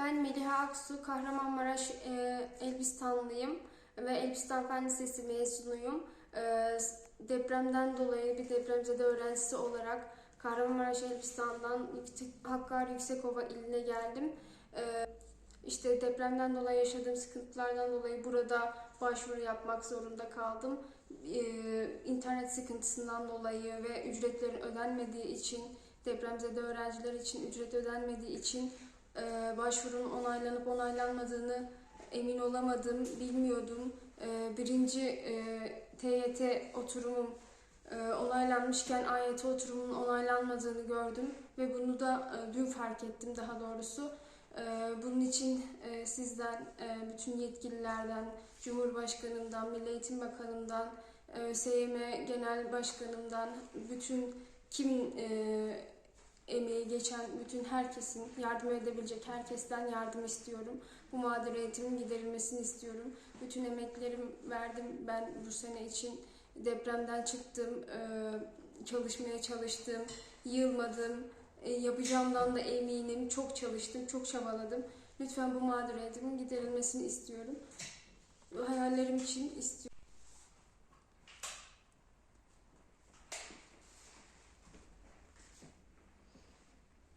Ben Meliha Aksu, Kahramanmaraş e, Elbistanlıyım ve Elbistan Fen Lisesi mezunuyum. E, depremden dolayı bir depremzede öğrencisi olarak Kahramanmaraş Elbistan'dan Hakkari Yüksekova iline geldim. E, işte depremden dolayı yaşadığım sıkıntılardan dolayı burada başvuru yapmak zorunda kaldım. E, internet sıkıntısından dolayı ve ücretlerin ödenmediği için, depremzede öğrenciler için ücret ödenmediği için e, başvurunun onaylanıp onaylanmadığını emin olamadım, bilmiyordum. E, birinci e, TYT oturumum e, onaylanmışken AYT oturumunun onaylanmadığını gördüm ve bunu da e, dün fark ettim daha doğrusu. E, bunun için e, sizden, e, bütün yetkililerden, Cumhurbaşkanımdan, Milli Eğitim Bakanımdan, e, SYM Genel Başkanımdan, bütün kim e, emeği geçen bütün herkesin, yardım edebilecek herkesten yardım istiyorum. Bu mağduriyetimin giderilmesini istiyorum. Bütün emeklerim verdim ben bu sene için. Depremden çıktım, e, çalışmaya çalıştım, yılmadım. E, Yapacağımdan da eminim. Çok çalıştım, çok çabaladım. Lütfen bu mağduriyetimin giderilmesini istiyorum. Hayallerim için istiyorum.